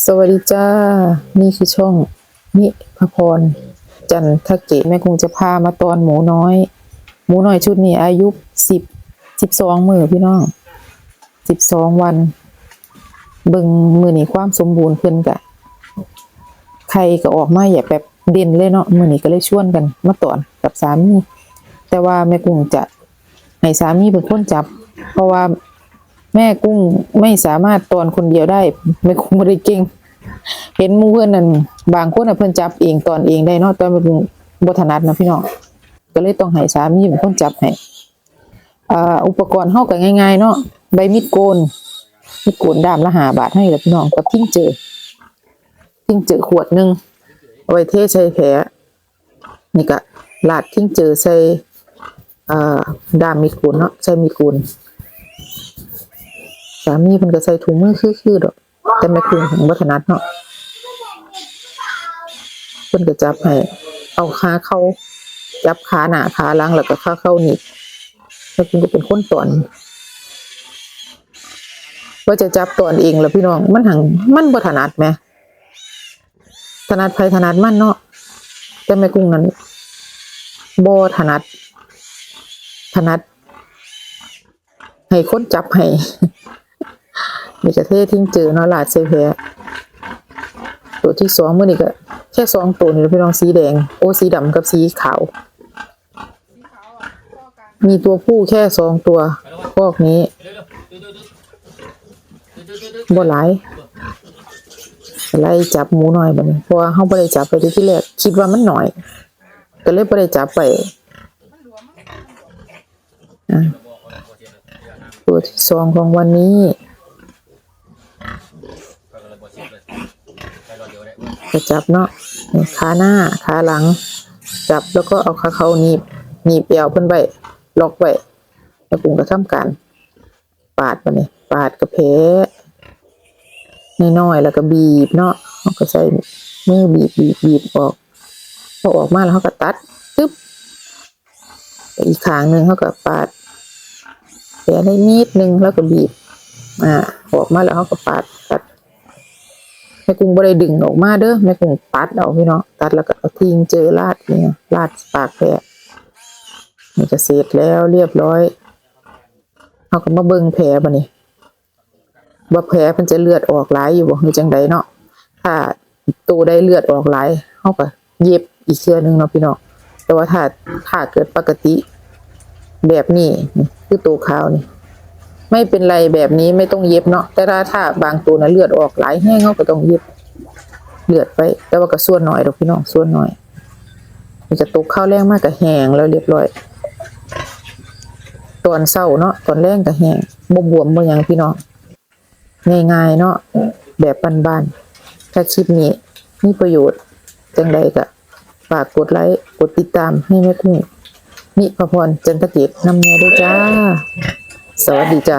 สวัสดีจ้า นี่คือช่องนิพพร จันทเกตแม่คงจะพามาตอนหมูน้อย หมูน้อยชุดนี้อายุสิบสิบสองมือพี่น้องสิบสองวัน เบิงมือนี้ความสมบูรณ์เพิ่นกะใครก็ออกมาอย่าแบบเด่นเลยเนาะมือนี้ก็เลยชวนกันมาตอนกับสามีแต่ว่าแม่กุ้งจะให้สามีเป็นคนจับ เพราะว่า แม่กุ้งไม่สามารถตอนคนเดียวได้แม่กุ้งไม่ได้เก่งเห็นมู่เพื่อนนั่นบางคนน่ะเพิ่นจับเองตอนเองได้เนาะตอนแม่กุ้งบ่ถนัดนะพี่น้องก็เลยต้องให้สามีเป็นคนจับให้อุปกรณ์เฮาก็ง่ายๆ เนาะใบมีดโกนมีดโกนดามละ5บาทให้ล่ะพี่น้องกับทิ้งเจอทิ้งเจอขวดหนึ่งเอาไว้เทใส่แผลนี่ก็ลาดทิ้งเจอใส่ดามมีดโกนเนาะใส่มีดโกน สามีเพิ่นก็ใส่ถุงมือคือๆดอก แต่แม่คุงของบ่ถนัดเนาะเพิ่นก็จับให้เอาขาเข้าจับขาหน้าขาหลังแล้วก็ขาเข้านี่แม่คุงก็เป็นคนตอนว่าจะจับตอนเองแล้วพี่น้องมันหังมันบ่ถนัดแหมถนัดไผถนัดมันเนาะแต่แม่กุ้งนั้นบ่ถนัดถนัดให้คนจับให้ มีกระเทศทิ้งเจอเนาะหลาดเซแพ้ตัวที่สองมื่อนี้ก็แค่สองตัวนี่พี่น้องสีแดง โอ้สีดำกับสีขาว มีตัวผู้แค่สองตัวพวกนี้บ่หลายไล่จับหมูหน่อยบัดนี้เพราะว่าเฮาบ่ได้จับไปที่แรกคิดว่ามันหน่อย ก็เลยบ่ได้จับไปตัวที่สองของวันนี้ จะจับเนาะขาหน้าขาหลัง จับแล้วก็เอาขาเขาหนีบหนีบเอวเพิ่นไว้ล็อกไว้แล้วปุ่งก็ทำการปาดมาเนี่ยปาดกระเพาน้อยๆแล้วก็บีบเนาะเขาก็ใส่มือบีบบีบบีบออกพอออกมาแล้วเขาก็ตัดตึ๊บอีกขางหนึ่งเขาก็ปาดแผลได้นิดนึงแล้วก็บีบ อ่าออกมาแล้วเขาก็ปาดตัด แม่กุ้งบ่ได้ดึงออกมาเด้อแม่กุ้งตัดเอาพี่เนาะตัดแล้วก็ทิ้งเจอลาดเนี่ยลาดปากแผลนี่ก็เสร็จแล้วเรียบร้อยเอาก็มาเบิ่งแผลบัดนี้ว่าแผลมันจะเลือดออกหลายอยู่บ่หรือจังใดเนาะถ้าตัวได้เลือดออกหลายเฮาก็เย็บอีกเชือหนึงเนาะพี่เนาะแต่ว่าถ้าถ้าเกิดปกติ แบบนี้คือตัวขาวนี่ ไม่เป็นไรแบบนี้ไม่ต้องเย็บเนาะแต่ถ้าถ้าบางตัวนะเลือดออกหลายแห้งเขาก็ต้องเย็บเลือดไปแต่ว่าก็ส่วนหน่อยดอกพี่น้องส่วนหน่อย มันจะตกข้าวแรงมากกับแห้งแล้วเรียบร้อย ตอนเศร้าเนาะตอนแรงกับแห้งบ่บวมบ่หยังพี่น้องง่ายๆเนาะแบบบ้านๆถ้าคลิปนี้มีประโยชน์จังใดก็ฝากกดไลค์กดติดตามให้แม่กุ้งนิพพรจันทเกตนำแน่ด้วยจ้า สวัสดีจ้า